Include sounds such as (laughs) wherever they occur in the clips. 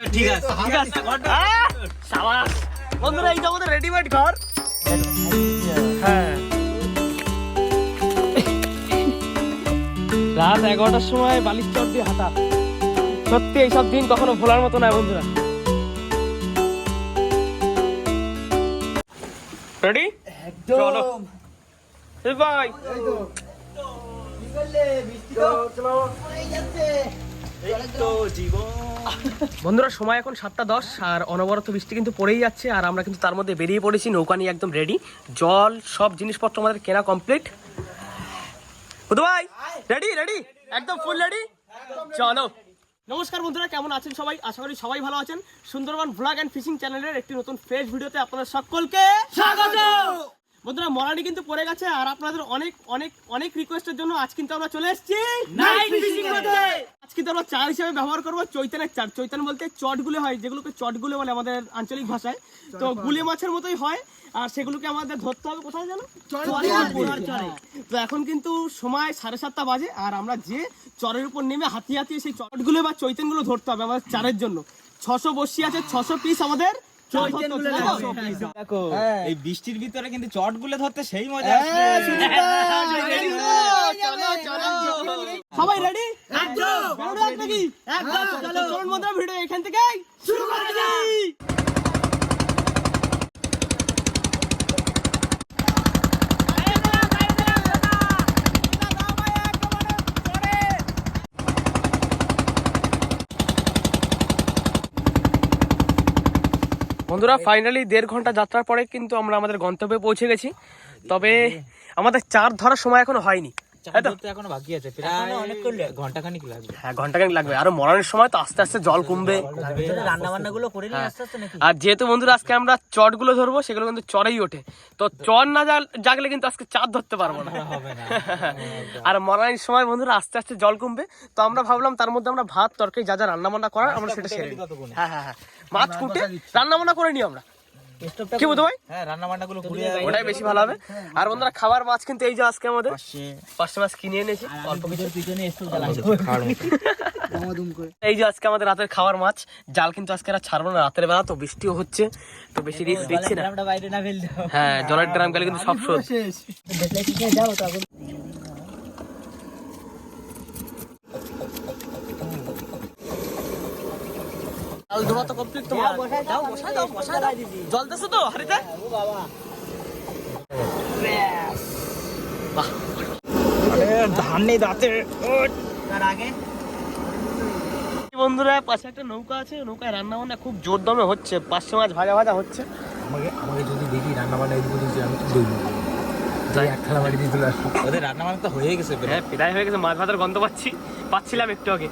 ঠিক আছে ঠিক আছে সাবাস। বন্ধুরা এই যে আমাদের রেডিমেড ঘর। হ্যাঁ। রাত এগারোটার সময় বালিশ চট দিয়ে হাঁটা। সত্যি এইসব দিন কখনো ভোলার মতো নয় বন্ধুরা। রেডি চলো। ভাই। বন্ধুরা, সময় এখন সাতটা দশ, আর অনবরত বৃষ্টি কিন্তু পড়েই যাচ্ছে, আর আমরা কিন্তু তার মধ্যে বেরিয়ে পড়েছি, নৌকা নিয়ে একদম রেডি জল, সব জিনিসপত্র আমাদের কেনা কমপ্লিট ভাই রেডি রেডি একদম ফুল রেডি চলো। নমস্কার বন্ধুরা, কেমন আছেন সবাই? আশা করি সবাই ভালো আছেন। সুন্দরবন ভ্লগ অ্যান্ড ফিশিং চ্যানেলের একটি নতুন ফ্রেশ ভিডিওতে আপনাদের সকলকে স্বাগত! বন্ধুরা মরানি কিন্তু পড়ে গেছে আর আপনাদের অনেক অনেক অনেক রিকোয়েস্টের জন্য আজ কিন্তু আমরা চলে এসেছি নাইট ফিশিং করতে আজ কিন্তু আমরা চার হিসেবে ব্যবহার করব চৈতানের চার চৈতান বলতে চটগুলো হয় যেগুলোকে চটগুলো বলে আমাদের আঞ্চলিক ভাষায়। তো গুলে মাছের মতোই হয় আর সেগুলোকে আমাদের ধরতে হবে। কোথায় জানো চরে। তো এখন কিন্তু সময় সাড়ে সাতটা বাজে আর আমরা যে চরের উপর নেমে হাতি হাতিয়ে সেই চটগুলো বা চৈতনগুলো ধরতে হবে আমাদের চারের জন্য। ছশো বসি আছে ছশো পিস আমাদের এই বৃষ্টির ভিতরে কিন্তু চটগুলো ধরতে সেই মজা হ্যাঁ। সবাই রেডি একদম নাকি একদম চলো চলুন বন্ধুরা ভিডিও এখান থেকে শুরু করা যাক বন্ধুরা ফাইনালি দেড় ঘণ্টা যাত্রার পরে কিন্তু আমরা আমাদের গন্তব্যে পৌঁছে গেছি। তবে আমাদের চার ধরার সময় এখনও হয়নি। এখনও বাকি আছে। প্রায় অনেক করলে লাগবে। হ্যাঁ লাগবে। আরও মরানোর সময় তো আস্তে আস্তে জল কমবে। রান্না বান্না গুলো করে নিয়ে হ্যাঁ। আস্তে আস্তে নাকি? আর যেহেতু বন্ধুরা আজকে আমরা চটগুলো ধরবো সেগুলো কিন্তু চড়েই ওঠে। তো চর না জাগলে কিন্তু আজকে চাঁদ ধরতে পারব না। আর মরানোর সময় বন্ধুরা আস্তে আস্তে জল কমবে। তো আমরা ভাবলাম তার মধ্যে আমরা ভাত তরকারি যা যা রান্না বান্না করার আমরা সেটা সেরে নিই। হ্যাঁ হ্যাঁ হ্যাঁ। মাছ কুটে রান্না বান্না করে নিই আমরা। কি বলতো ভাই? হ্যাঁ রান্না বান্না গুলো ওটাই বেশি ভালো হবে। আর বন্ধুরা খাবার মাছ কিন্তু এই যে আজকে আমাদের পাঁচটা মাছ কিনে এনেছি অল্প কিছু। পিছনে এই যে আজকে আমাদের রাতের খাবার মাছ জাল কিন্তু আজকে আর ছাড়বো না রাতের বেলা তো বৃষ্টিও হচ্ছে তো বেশি রিস্ক দিচ্ছি না। হ্যাঁ জলের ড্রাম গেলে কিন্তু সব শোধ। জাল ধোয়া তো কমপ্লিট তোমার। দাও বসাই দাও বসাই দাও। জল দেছো। তো হাড়িতে? বাহ। ধান নেই দাঁতে। তার আগে। বন্ধুরা পাশে একটা নৌকা আছে। নৌকায় রান্না বান্না খুব জোর দমে হচ্ছে। পাঁচশো মাছ ভাজা ভাজা হচ্ছে। আমাকে আমাকে যদি দেখি রান্না বান্না এদিকে দিয়েছি আমি তো এক থালা বাড়ি দিয়ে চলে আসব ওদের রান্না বান্না তো হয়ে গেছে হ্যাঁ প্রায় হয়ে গেছে। মাছ ভাতার গন্ধ পাচ্ছি। পাচ্ছিলাম একটু আগে।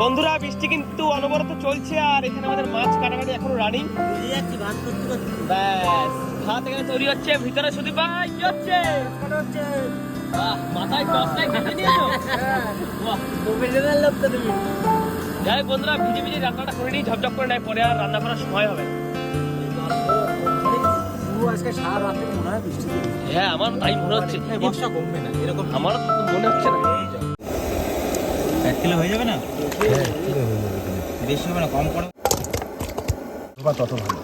বন্ধুরা বৃষ্টি কিন্তু অনবরত চলছে আর এখানে আমাদের মাছ কাটাকাটি এখনও রানিং ব্যাস ভাত এখানে তৈরি হচ্ছে ভিতরে শুধু ভাই কি হচ্ছে? বাহ, মাথায় দশটায় নিয়েছো? বাহ। যাই বন্ধুরা ভিজে ভিজে রান্নাটা করে নিই ঝপঝপ করে নেয় পরে আর রান্না করার সময় হবে। মনে হয় আমার তাই মনে হচ্ছে। বর্ষা কমবে না। এক কিলো হয়ে যাবে বেশি হবে না কম করো। তত ভালো।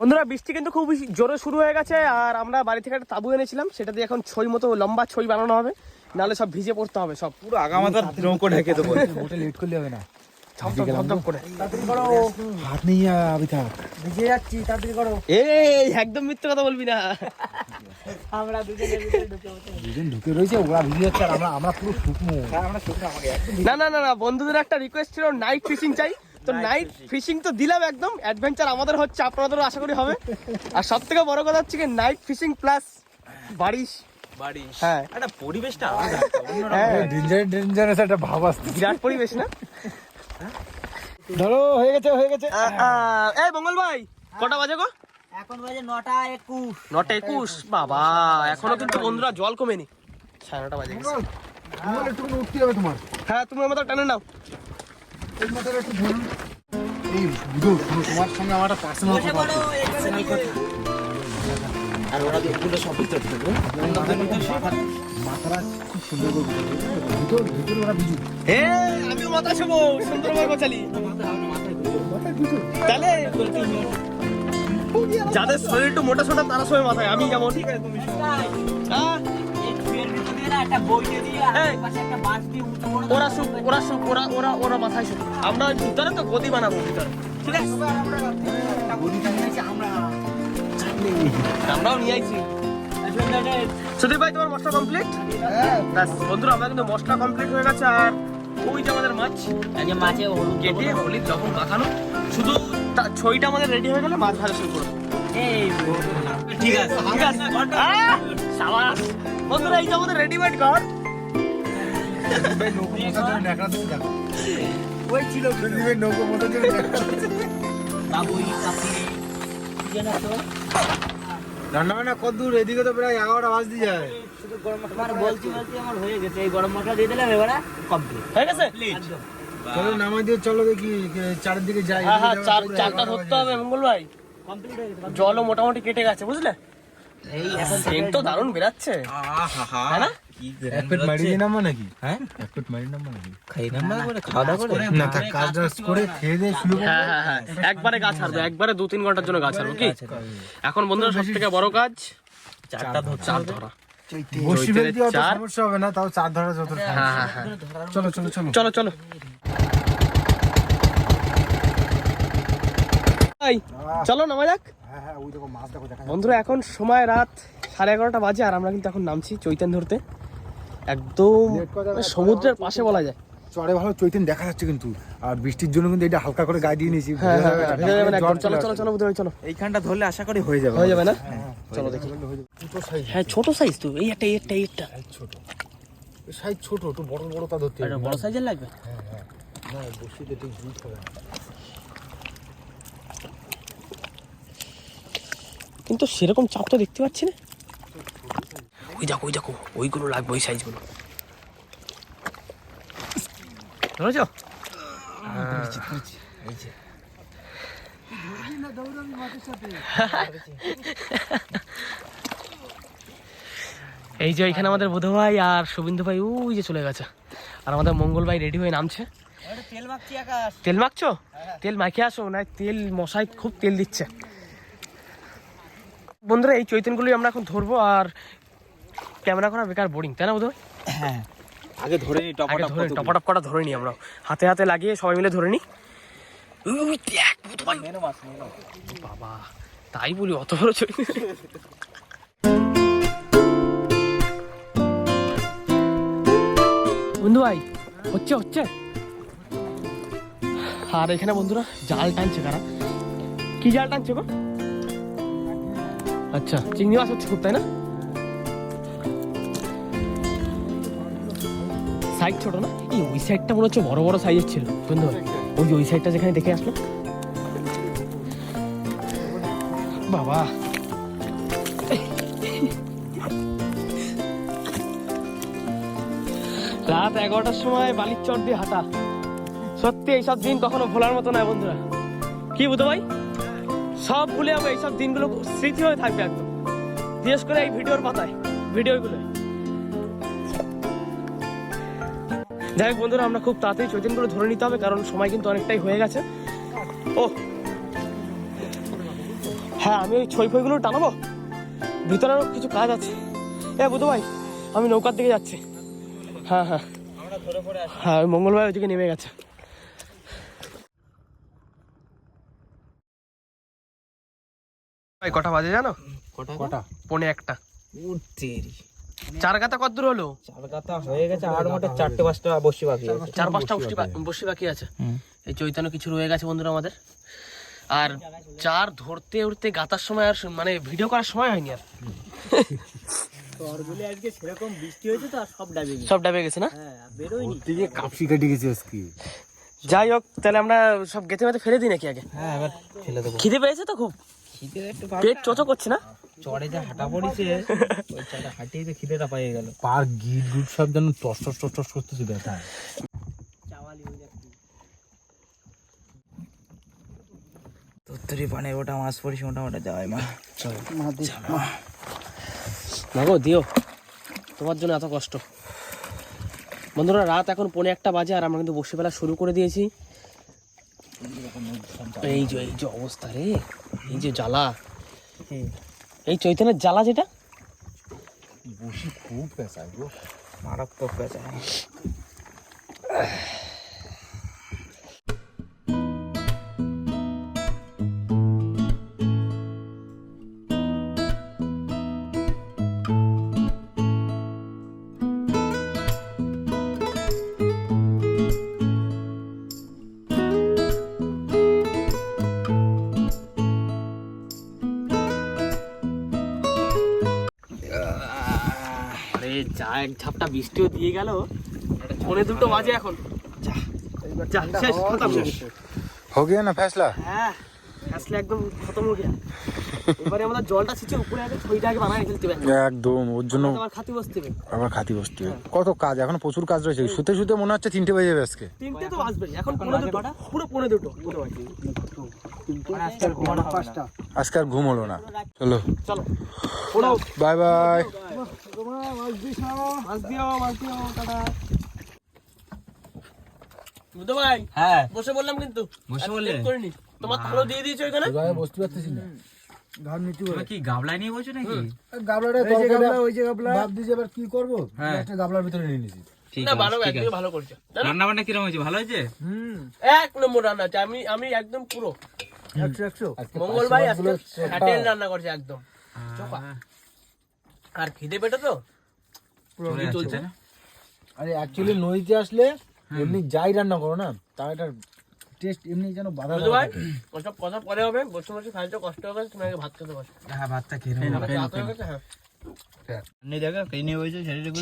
বন্ধুরা বৃষ্টি কিন্তু খুব জোরে শুরু হয়ে গেছে আর আমরা বাড়ি থেকে একটা তাবু এনেছিলাম সেটা দিয়ে এখন ছই মতো লম্বা ছই বানানো হবে। নাহলে সব ভিজে পড়তে হবে সব। পুরো আগামাতার নৌকো ঢেকে দেবো। ওটা লেট করলে হবে না। ঝপঝপ ঝপঝপ করে। হাত নেই আবি থাক এই একদম মিথ্যে কথা বলবি না। দুজন ঢুকে রয়েছে ওরা ভিজে যাচ্ছে আর আমরা আমরা পুরো শুকনো। আমরা শুকনো আমাকে না না না না বন্ধুদের একটা রিকোয়েস্ট ছিল নাইট ফিশিং চাই। তো নাইট ফিশিং তো দিলাম একদম অ্যাডভেঞ্চার আমাদের হচ্ছে আপনাদেরও আশা করি হবে। আর সব থেকে বড় কথা হচ্ছে কি নাইট ফিশিং প্লাস বারিশ। বাড়ি হ্যাঁ। একটা পরিবেশটা হ্যাঁ। ডেঞ্জারাস একটা ভাব আসছে বিরাট পরিবেশ না? ধরো হয়ে গেছে হয়ে গেছে। এই মঙ্গল ভাই কটা বাজে গো? এখন বাজে নটা একুশ। নটা একুশ বাবা এখনও কিন্তু বন্ধুরা জল কমেনি। সাড়ে নটা বাজে একটু উঠতে হবে তোমার। হ্যাঁ তুমি আমাদের টানে নাও। এই মাথাটা একটু ধরুন। এই বুঝো তোমার সঙ্গে আমার একটা পার্সোনাল কথা আছে। আর ওরা দুটো সব ভিতর থাকবে মাথাটা খুব সুন্দর করে বুঝাবে। ভিতর ওরা এ আমিও মাথা শোবো সুন্দরভাবে গোছালি। তাহলে? যাদের শরীর একটু মোটা সোটা তারা সবাই মাথায়। আমি যেমন ঠিক আছে? তুমি ওরা শুক ওরা শুক ওরা ওরা ওরা মাথায় আমরা ভিতরে তো গদি বানাবো ভিতরে। ঠিক আছে? আমরাও নিয়ে আইছি। সুদীপ ভাই তোমার মশলা কমপ্লিট ব্যাস বন্ধুরা আমরা কিন্তু মশলা কমপ্লিট হয়ে গেছে আর ওই যে আমাদের মাছ মাছে হলুদ কেটে হলুদ লবণ মাখানো। শুধু ছইটা আমাদের রেডি হয়ে গেলে মাছ ভাজা শুরু করব। ঠিক আছে ঠিক আছে সাবাস। বন্ধুরা এই যে আমাদের রেডিমেড ঘর। ওই ছিল নৌকো বাবুই কাপড়ি রান্না বান্না কত দূর? এদিকে তো প্রায় এগারোটা বাজতে যায়। তোমার বলছি বলছি আমার হয়ে গেছে। এই গরম মশলা দিয়ে দিলাম এবারে কমপ্লিট হয়ে গেছে? চলো নামাই দিয়ে চলো দেখি চারদিকে যাই হ্যাঁ হ্যাঁ চার চারটা ধরতে হবে মঙ্গল ভাই। কমপ্লিট হয়ে গেছে জলও মোটামুটি কেটে গেছে বুঝলে? এই এখন সেন্ট তো দারুণ বেরাচ্ছে হ্যাঁ না? এক প্লেট মারি নামবো নাকি? হ্যাঁ? এক প্লেট মারি নামবো নাকি? খাই না করে খাওয়া দাওয়া করে। না কাজ টাজ করে খেয়ে দিয়ে শুরু হ্যাঁ হ্যাঁ হ্যাঁ। একবারে গাছ হারবে একবারে দু তিন ঘণ্টার জন্য গাছ কি? এখন বন্ধুরা সব থেকে বড় কাজ চারটা চার ধরা। বসি ফেলতে অত সমস্যা হবে না তাও চার ধরা যত চলো চলো চলো। চলো চলো। চলো নামা যাক। হ্যাঁ হ্যাঁ ওই দেখো মাছ দেখো দেখা বন্ধুরা এখন সময় রাত সাড়ে এগারোটা বাজে আর আমরা কিন্তু এখন নামছি চৈতান ধরতে। একদম মানে সমুদ্রের পাশে বলা যায়। চড়ে ভালো চৈতন্য দেখা যাচ্ছে কিন্তু। আর বৃষ্টির জন্য কিন্তু এটা হালকা করে গায়ে দিয়ে নিয়েছি। হ্যাঁ হ্যাঁ হ্যাঁ, ভেজে যাবে না একদম। জ্বর চলো চলো চলো বুধবার চলো। এইখানটা ধরলে আশা করি হয়ে যাবে। হয়ে যাবে না? চলো দেখি। হ্যাঁ ছোট সাইজ তো এই একটা একটা একটা। ছোট। সাইজ ছোট একটু বড় বড় তা ধরতে হবে। বড় সাইজের লাগবে? না বসিতে ঠিক জুট হবে। কিন্তু সেরকম চাপ তো দেখতে পাচ্ছি না। ওই দেখো ওই দেখো, ওইগুলো লাগবে, ওই সাইজগুলো এই যে এখানে আমাদের বুধ ভাই আর শুভিন্দু ভাই, ওই যে চলে গেছে। আর আমাদের মঙ্গল ভাই রেডি হয়ে নামছে। তেল মাখছি? তেল মাখিয়ে আসো, না তেল মশাই খুব তেল দিচ্ছে। বন্ধুরা, এই চৈতনগুলোই আমরা এখন ধরবো, আর ক্যামেরা করা বেকার বোরিং তাই না বোধ হ্যাঁ। আগে ধরে নি টপাটপ ধরে টপাটপ করা ধরে নি আমরা। হাতে হাতে লাগিয়ে সবাই মিলে ধরে নি। উই, দেখ, বুধ ভাই। মেনু মাছ বাবা তাই বলি অত বড় চৈতন বন্ধু ভাই হচ্ছে হচ্ছে। আর এখানে বন্ধুরা জাল টানছে কারা? কি জাল টানছে গো? আচ্ছা চিংড়ি মাছ হচ্ছে খুব তাই না? সাইজ ছোট না? এই ওই সাইডটা মনে হচ্ছে বড় বড় সাইজের ছিল। বন্ধু, ওই ওই সাইডটা যেখানে দেখে আসলো। বাবা। রাত এগারোটার সময় বালির চর দিয়ে হাঁটা। সত্যি এইসব দিন কখনো ভোলার মতো নয় বন্ধুরা। কি বুঝো ভাই? সব ভুলে যাব এইসব দিনগুলো স্মৃতি হয়ে থাকবে একদম। বিশেষ করে এই ভিডিওর পাতায় ভিডিওগুলো যাই হোক বন্ধুরা আমরা খুব তাড়াতাড়ি চৈতনগুলো ধরে নিতে হবে কারণ সময় কিন্তু অনেকটাই হয়ে গেছে। ও। হ্যাঁ আমি ওই ছই ফইগুলো টানাবো? ভিতরে কিছু কাজ আছে। এ বুধু ভাই আমি নৌকার দিকে যাচ্ছি। হ্যাঁ হ্যাঁ। হ্যাঁ ওই মঙ্গলবার ওইদিকে নেমে গেছে। ভাই কটা বাজে জানো? কটা? কটা? পৌনে একটা। উঠতেরি চার গাতা কত দূর হলো? চার হয়ে গেছে আর মোটে চারটে পাঁচটা বসে বাকি আছে। চার পাঁচটা বসি বাকি আছে। এই চৈতন্য কিছু রয়ে গেছে বন্ধুরা আমাদের। আর চার ধরতে উঠতে গাতার সময় আর মানে ভিডিও করার সময় হয়নি আর। আজকে সেরকম বৃষ্টি হয়েছে তো আর সব ডাবে সব ডাবে গেছে না? হ্যাঁ বেরোয়নি। কাপসি কেটে গেছে আজকে। যাই হোক তাহলে আমরা সব গেতে মেতে ফেলে দিই নাকি আগে? হ্যাঁ এবার ফেলে দেবো। খিদে পেয়েছে তো খুব? পেট চোচো করছে না? চড়ে যে হাঁটা পড়েছে ওই চাটা হাঁটিয়ে যে খিদেটা পেয়ে গেল। পার গিট গুট সব যেন টস টস টস টস করতেছে ব্যথা। তোর পানের ওটা মাছ পড়িস মোটামোটা যাওয়াই মা চল। না গো দিও। তোমার জন্য এত কষ্ট। বন্ধুরা রাত এখন পৌনে একটা বাজে আর আমরা কিন্তু বসে বেলা শুরু করে দিয়েছি। এই যে এই যে অবস্থা রে। এই যে জ্বালা। এই চৈতন্যের জ্বালা যেটা? বসি খুব পেঁচায় গো মারাত্মক পেঁচা আরে যা এক ঝাপটা বৃষ্টিও দিয়ে গেল পৌনে দুটো বাজে এখন যা শেষ খতম हो गया ना फैसला হ্যাঁ আসলে একদম খতম হয়ে গেল এবারে আমাদের জলটা ছিচে উপরে আগে ছইটা আগে বানায় ফেলতে হবে একদম ওর জন্য আবার খাতি বসতে হবে আবার খাতি বসতে হবে। কত কাজ এখন প্রচুর কাজ রয়েছে শুতে শুতে মনে হচ্ছে তিনটে বেজে যাবে আজকে তিনটে তো বাজবে এখন পৌনে দুটো পুরো পৌনে দুটো পুরো বাজে। আজকে আর ঘুম হলো না চলো চলো পুরো বাই বাই ভাই হ্যাঁ। বসে বললাম কিন্তু। বসে বললে? করিনি। তোমার থালো দিয়ে দিয়েছ এখানে? বসতে পারতেছি না। তুমি কি গাবলায় নিয়ে বলছো নাকি? গাবলাটা ওই যে গাবলা। ভাব দিয়েছে এবার কি করব? হ্যাঁ। একটা গাবলার ভিতরে নিয়ে নিয়েছি ঠিক না আছে ভালো করছ? রান্না বান্না কীরকম হয়েছে? ভালো হয়েছে? এক নম্বর রান্না আমি আমি একদম পুরো। একশো একশো। মঙ্গল ভাই আজকে রান্না করছে একদম। আর খিদে পেটে তো? চলে চলছে না? আরে অ্যাকচুয়ালি নদীতে আসলে এমনি যাই রান্না করো না? তার একটা টেস্ট এমনি যেন বাধা বুঝতে ভাই ওসব কথা পরে হবে বসে বসে খাইতে কষ্ট হবে তুমি আগে ভাত খেতে বসো। হ্যাঁ ভাতটা খেয়ে আমার রাত গেছে,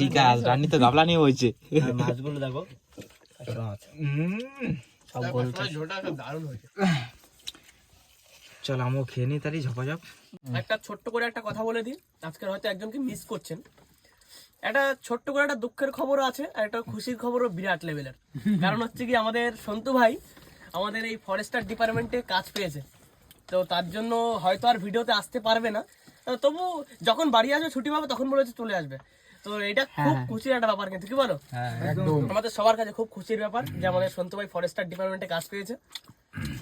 ঠিক আছে রান্নি তো গাবলা নিয়ে হয়েছে মাছগুলো দেখো সব দারুণ হয়েছে। চল আমিও খেয়ে নি তারই ঝপাঝপ। একটা ছোট্ট করে একটা কথা বলে দিই। আজকের হয়তো একজনকে মিস করছেন। একটা ছোট্ট করে একটা দুঃখের খবরও আছে আর একটা খুশির খবরও বিরাট লেভেলের কারণ হচ্ছে কি আমাদের সন্তু ভাই আমাদের এই ফরেস্টার ডিপার্টমেন্টে কাজ পেয়েছে। তো তার জন্য হয়তো আর ভিডিওতে আসতে পারবে না। তবু যখন বাড়ি আসবে ছুটি পাবে তখন বলেছে চলে আসবে। তো এটা খুব খুশির একটা ব্যাপার কিন্তু কি বলো? আমাদের সবার কাছে খুব খুশির ব্যাপার যে আমাদের সন্তু ভাই ফরেস্টার ডিপার্টমেন্টে কাজ পেয়েছে।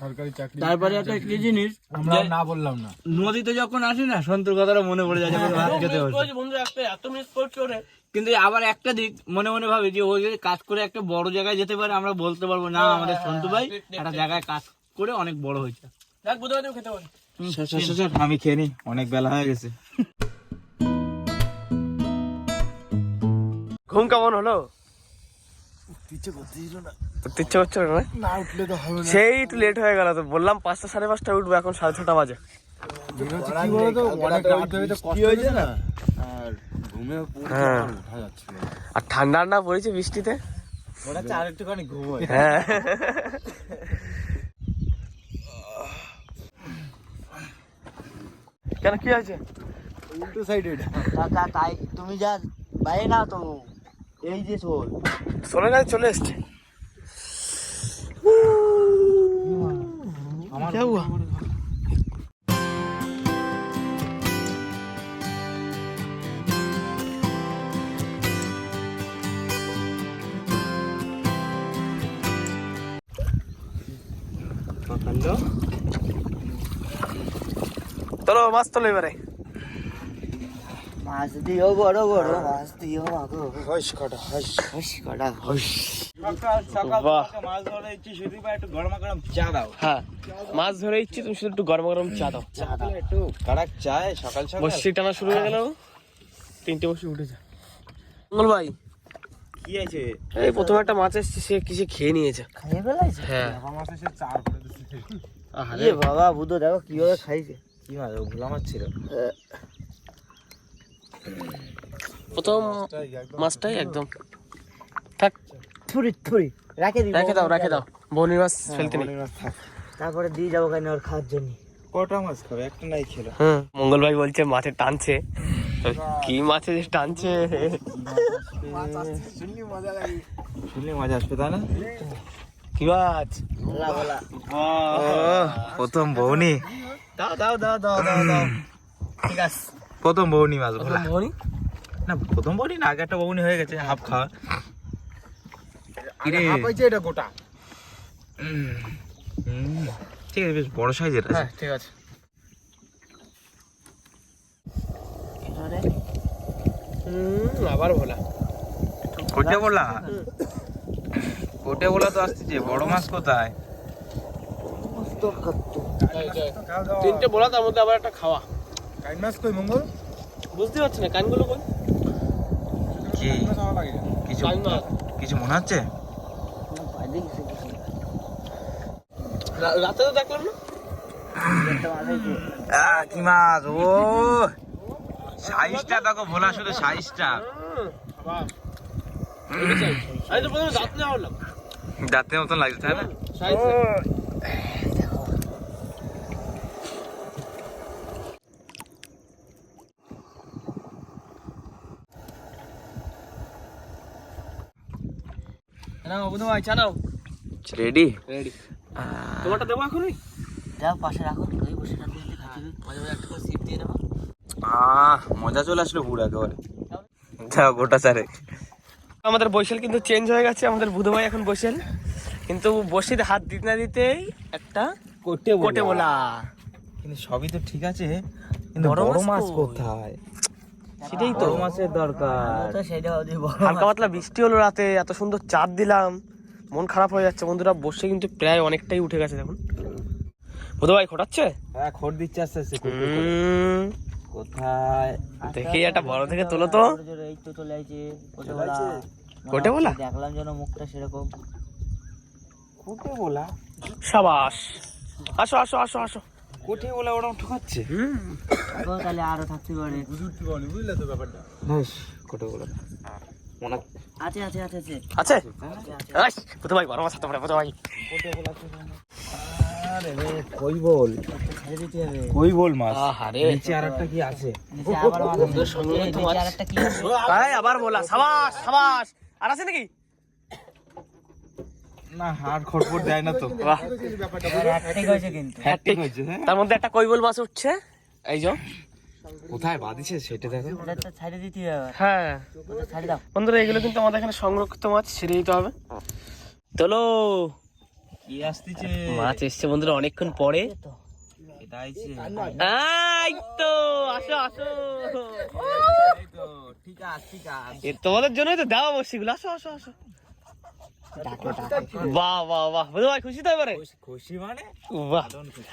সরকারি চাকরি তারপরে একটা কি জিনিস আমরা না বললাম না। নদীতে যখন আসি না সন্তুর কথাটা মনে পড়ে যায় যখন ভাত খেতে বসে। বন্ধু একটা এত মিস করছি কিন্তু আবার একটা দিক মনে মনে ভাবি যে ও যদি কাজ করে একটা বড় জায়গায় যেতে পারে আমরা বলতে পারব না আমাদের সন্তু ভাই একটা জায়গায় কাজ করে অনেক বড় হয়েছে। দেখ বুঝতে খেতে পারি আমি খেয়ে নি অনেক বেলা হয়ে গেছে। ঘুম কেমন হলো? ইচ্ছে করছিল না। না উঠলে তো হবে সেই একটু লেট হয়ে গেল তো। বললাম পাঁচটা সাড়ে পাঁচটায় উঠবো এখন সাড়ে ছটা বাজে। কি বলতো অনেক রাত হয়ে তো কষ্ট হয়েছে না? আর ঘুমে হ্যাঁ। আর ঠান্ডা ঠান্ডা পড়েছে বৃষ্টিতে? ওটা চার একটুখানি ঘুম হয়। হ্যাঁ কেন কি হয়েছে? উল্টো সাইডেড কাকা তাই তুমি যা বাইরে না তো। এই যে শোল। শোলে না চলে এসছে। চলো মাছ তোলো এবারে। মাছ দিও বড় বড় মাছ দিও মাগো। হস কাটা হস হস কটা হস সকাল সকাল মাছ ধরে ইচ্ছি শুধু বা একটু গরমা গরম চা দাও। হ্যাঁ মাছ ধরে ইচ্ছি তুমি শুধু একটু গরম গরম চা দাও। একটু কাড়াক চায় সকাল সকাল। বসি টানা শুরু হয়ে গেল। তিনটে বসে উঠেছে মঙ্গল ভাই কি আছে এই প্রথমে একটা মাছ এসছে সে কিসে খেয়ে নিয়েছে? খাইয়ে ফেলাইছে হ্যাঁ। আমার সে চার করে দিচ্ছে আহারে। ইয়ে বাবা বুধো দেখো কীভাবে খাইছে। কি মাছ ও ভোলা মাছ ছিল? প্রথম মাছটাই একদম থাক। থুরি থুরি। রাখে দিই রেখে দাও রেখে দাও। বনি মাছ ফেলতে নেই। তারপরে দিয়ে যাব কেন ওর খাওয়ার জন্য। কটা মাছ খাবে? একটা নাই খেলো। হুম মঙ্গল ভাই বলছে মাছে টানছে। কি মাছে যে টানছে। শুনলে মজা আসবে তাই না? কি মাছ? বলা বলা প্রথম বৌনি। দাও দাও দাও দাও দাও দাও। ঠিক আছে। প্রথম বৌনি মাছ প্রথম মোহনী না প্রথম বৌনি না আগে একটা বৌনি হয়ে গেছে হাফ খাওয়া কিরে? হাফ হয়েছে এটা গোটা। ঠিক আছে বেশ বড় সাইজের আছে। হ্যাঁ ঠিক আছে। হুম, আবার ভোলা। কোটে বলা কোটে বলা তো আসতেছে বড় মাছ কোথায়? তিনটে বলা তার মধ্যে আবার একটা খাওয়া। কাইন মাছ কই মঙ্গল? বুঝতে পারছি না কানগুলো কই? কি? কিছু কিছু মনে হচ্ছে? রাতে তো দেখলাম না। কি মাছ? ও সাইজটা দেখো ভোলা শুধু সাইজটা। দাঁতের মতন লাগছে তাই না? বুধু ভাই চা নাও রেডি রেডি তোমারটা দেবো এখনই? যাও পাশে রাখো ওই বসে থাকবে মাঝে মাঝে একটা করে সিপ দিয়ে নেব। আহ মজা চলে আসলো পুরো একেবারে। যাও গোটা চারে আমাদের বৈশাল কিন্তু চেঞ্জ হয়ে গেছে আমাদের বুধ ভাই এখন বৈশাল। কিন্তু বসির হাত দিতে না দিতেই একটা কোটে কোটে বলা কিন্তু সবই তো ঠিক আছে কিন্তু বড় মাছ কোথায়? সেটাই তো। মাছের দরকার। তো সেটা ওদের হালকা পাতলা বৃষ্টি হলো রাতে এত সুন্দর চাঁদ দিলাম মন খারাপ হয়ে যাচ্ছে। বন্ধুরা বসে কিন্তু প্রায় অনেকটাই উঠে গেছে দেখুন। বুধ ভাই খোটাচ্ছে? হ্যাঁ খোর দিচ্ছে আস্তে আস্তে হুম, কোথায়? দেখি একটা বড় থেকে তোলো তো। এই তো চলে আইছে কোটে বলা? দেখলাম যেন মুখটা সেরকম। কোটে বলা? সাবাস। আসো আসো আসো আসো। কোটে বলা ওরকম ঠকাচ্ছে? তো তাহলে আরও থাকতে পারে। পারলি বুঝলে তো ব্যাপারটা বেশ কোটে বলা মনে আছে? আছে আছে। আছে? আছে ভাই বড় মাছ পারে বুধ ভাই। আরে রে কই বল? ছেড়ে দিতে হবে। কই বল মাছ? আহারে নিচে আর একটা কি আছে? নিচে আবার মাছ আছে। সঙ্গে এই তো মাছ। আরেকটা কি আছে? ভাই আবার বলা। সাবাস সাবাস। আর আছে নাকি? না হাড় খড়ফড় দেয় না তো। বাহ। এবার একটাই হয়েছে কিন্তু। হ্যাট্রিক হয়েছে হ্যাঁ। তার মধ্যে একটা কৈবল মাছ উঠছে। এই যে। কোথায় বাঁধিছে সেটা দেখো। ওটা দিতে হবে। হ্যাঁ। ওটা দাও। বন্ধুরা এগুলো কিন্তু আমাদের এখানে সংরক্ষিত মাছ ছেড়ে দিতে হবে। তোলো। কি আসতেছে? মাছ এসছে বন্ধুরা অনেকক্ষণ পরে। এটা তো আসো আসো। ঠিক আছে ঠিক আছে। এ তোমাদের জন্যই তো দেওয়া বসিগুলো। আসো আসো আসো। বাহ বাহ বাহ। বুঝতে ভাই খুশি তো এবারে? খুশি মানে? বাহ।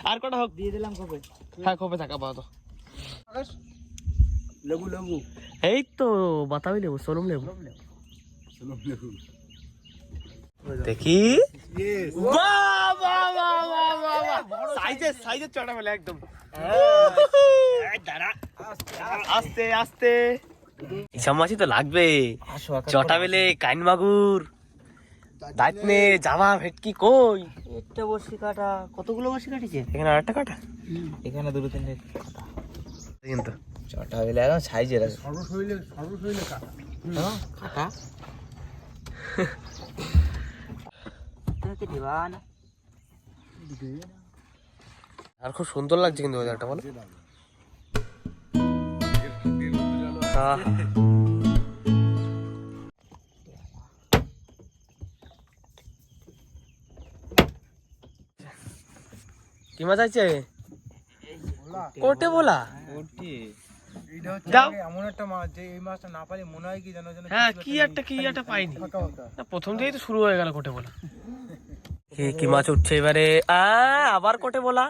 আর কটা হোক? দিয়ে দিলাম কবে হ্যাঁ কবে থাকা পাও তো। লেবু লেবু। এই তো বাতাবি লেবু সোলম লেবু। দেখি। বাহ বাহ বাহ বাহ বাহ বাহ। সাইজের সাইজের চটা মেলে একদম। আস্তে আস্তে মাছই তো লাগবে। চটা বেলে কাইন মাগুর দাঁতনে জামা ভেটকি কই? একটা বসি কাটা। কতগুলো বসি কাটিছে? এখানে আরেকটা কাটা? এখানে দুটো তিনটে কিন্তু। ছটা বেলে একদম সাইজের আছে। সর্ব শরীরে সর্ব শরীরে কাটা। কাটা? (laughs) দিবা না। আর খুব সুন্দর লাগছে কিন্তু ওয়েদারটা বলো? একটা পাইনি। ফাঁকা ফাঁকা। না, প্রথম থেকেই তো শুরু হয়ে গেল কোটে বলা। (laughs) কি কি মাছ উঠছে এবারে? আ আবার কোটে বলা?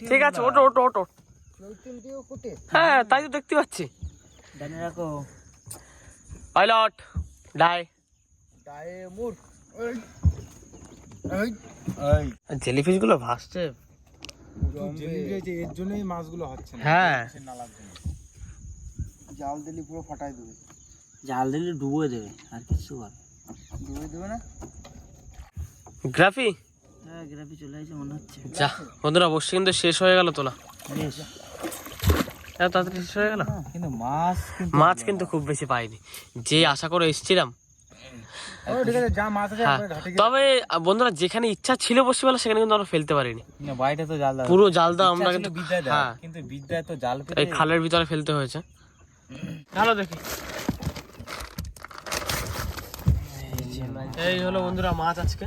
ঠিক আছে ওটো ওটো ওটো হ্যাঁ তাই তো দেখতে পাচ্ছি। জানে রাখো। Pilot die. জেলিফিশগুলো ভাসছে। এর জন্যই মাছগুলো হচ্ছে না হ্যাঁ। সে নালার জন্য। জাল দিলে পুরো ফাটাই দেবে। জাল দিলে ডুবো দেবে আর কিছু আর ডুবে দেবে না? গ্রাফি? হ্যাঁ গ্রাফি চলে আসছে মনে হচ্ছে। যা বন্ধুরা অবশ্যই কিন্তু শেষ হয়ে গেল তোলা। বেশ। তাড়াতাড়ি শেষ হয়ে গেল? কিন্তু মাছ কিন্তু মাছ কিন্তু খুব বেশি পাইনি। যে আশা করে এসেছিলাম হ্যাঁ। তবে বন্ধুরা যেখানে ইচ্ছা ছিল বসে বলা সেখানে কিন্তু আমরা ফেলতে পারিনি। বাইরে তো জাল পুরো জাল আমরা কিন্তু হ্যাঁ। কিন্তু বিদ্যায় তো জাল এই খালের ভিতরে ফেলতে হয়েছে। ভালো দেখি। এই হলো বন্ধুরা মাছ আজকে।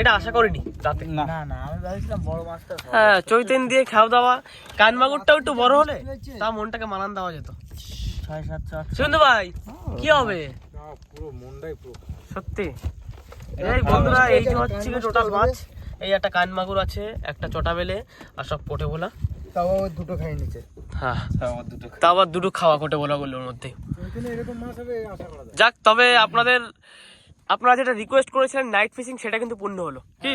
এটা আশা করিনি রাতে। না না আমি ভাবছিলাম বড় মাছটা হ্যাঁ। চৈতেন দিয়ে খাওয়া দাওয়া। কান মাগুরটাও একটু বড় হলে তা মনটাকে মানান দেওয়া যেত। ছয় সাতশো ভাই কি হবে? না, পুরো মনটাই পুরো সত্যি? এই বন্ধুরা এই যে হচ্ছে টোটাল মাছ এই একটা কান মাগুর আছে একটা চটা বেলে আর সব কোটে বোলা। তাও দুটো খাই নিচে। হ্যাঁ। আমার দুটো আবার দুটো খাওয়া কোটে বলা গুলোর মধ্যে। এরকম মাছ হবে আশা করা যায়। যাক তবে আপনাদের আপনারা যেটা রিকোয়েস্ট করেছিলেন নাইট ফিশিং সেটা কিন্তু পূর্ণ হলো। কি?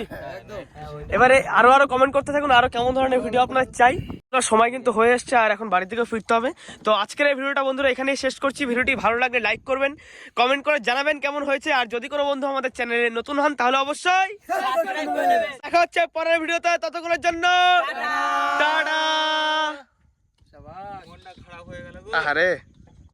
এবারে আরও আরও কমেন্ট করতে থাকুন আরও কেমন ধরনের ভিডিও আপনার চাই। সময় কিন্তু হয়ে এসছে আর এখন বাড়ি থেকে ফিরতে হবে। তো আজকের এই ভিডিওটা বন্ধুরা এখানেই শেষ করছি। ভিডিওটি ভালো লাগলে লাইক করবেন কমেন্ট করে জানাবেন কেমন হয়েছে। আর যদি কোনো বন্ধু আমাদের চ্যানেলে নতুন হন তাহলে অবশ্যই দেখা হচ্ছে পরের ভিডিওতে। ততক্ষণের জন্য টাটা। হয়ে গেল আরে